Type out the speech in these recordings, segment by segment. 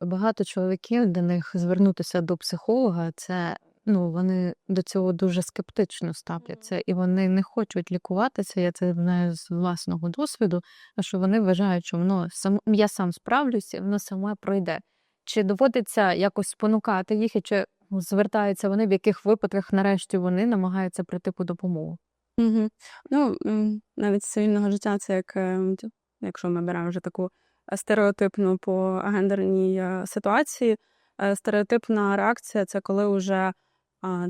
Багато чоловіків для них звернутися до психолога це ну, вони до цього дуже скептично ставляться, і вони не хочуть лікуватися. Я це знаю з власного досвіду, що вони вважають, що воно сам я сам справлюся, воно саме пройде. Чи доводиться якось спонукати їх, і чи звертаються вони, в яких випадках нарешті вони намагаються прийти по допомогу? Угу. Ну, навіть з цивільного життя, це як е, якщо ми беремо вже таку е, стереотипну по гендерній е, ситуації, е, стереотипна реакція це коли вже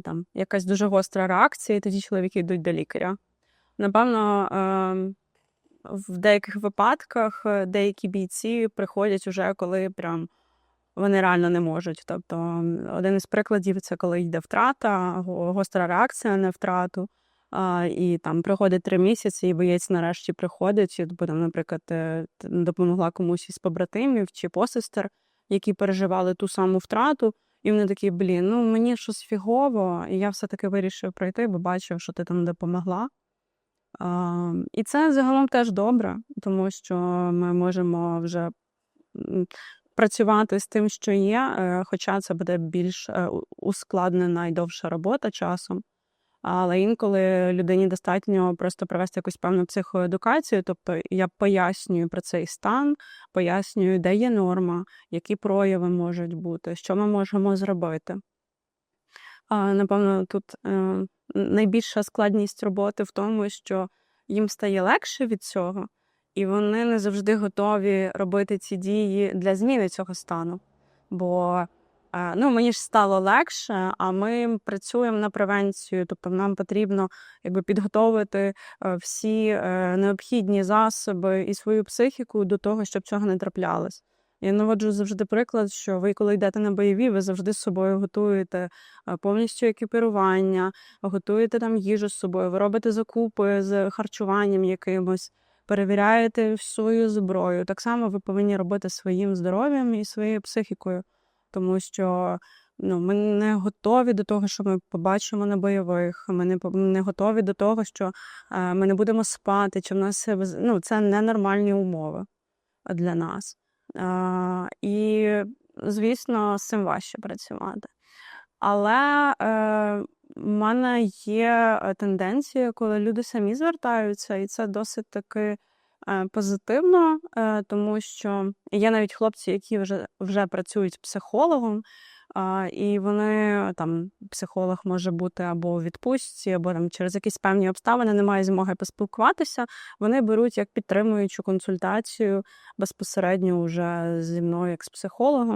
там якась дуже гостра реакція, і тоді чоловіки йдуть до лікаря. Напевно, е, в деяких випадках е, деякі бійці приходять уже коли прям вони реально не можуть. Тобто, один із прикладів це коли йде втрата, гостра реакція на втрату. А, і там проходить три місяці, і боєць нарешті приходить, бо там, наприклад, е, допомогла комусь із побратимів чи посестер, які переживали ту саму втрату, і вони такі, блін, ну мені щось фігово, і я все-таки вирішив пройти, бо бачив, що ти там допомогла. А, і це загалом теж добре, тому що ми можемо вже працювати з тим, що є, е, хоча це буде більш е, ускладнена і довша робота часом. Але інколи людині достатньо просто провести якусь певну психоедукацію. Тобто я пояснюю про цей стан, пояснюю, де є норма, які прояви можуть бути, що ми можемо зробити. Напевно, тут е, найбільша складність роботи в тому, що їм стає легше від цього, і вони не завжди готові робити ці дії для зміни цього стану. Бо ну, мені ж стало легше, а ми працюємо на превенцію, тобто нам потрібно якби, підготовити е, всі е, необхідні засоби і свою психіку до того, щоб цього не траплялось. Я наводжу завжди приклад, що ви, коли йдете на бойові, ви завжди з собою готуєте е, повністю екіпірування, готуєте там їжу з собою, ви робите закупи з харчуванням якимось, перевіряєте свою зброю. Так само ви повинні робити своїм здоров'ям і своєю психікою, тому що ну, ми не готові до того, що ми побачимо на бойових. Ми не, не готові до того, що е, ми не будемо спати, чи в нас е, ну, це ненормальні умови для нас. А, і, звісно, з цим важче працювати. Але е, в мене є е, тенденція, коли люди самі звертаються, і це досить таки е, позитивно, е, тому що є навіть хлопці, які вже, вже працюють з психологом, і вони там психолог може бути або у відпустці, або там через якісь певні обставини немає змоги поспілкуватися. Вони беруть як підтримуючу консультацію безпосередньо вже зі мною, як з психологом.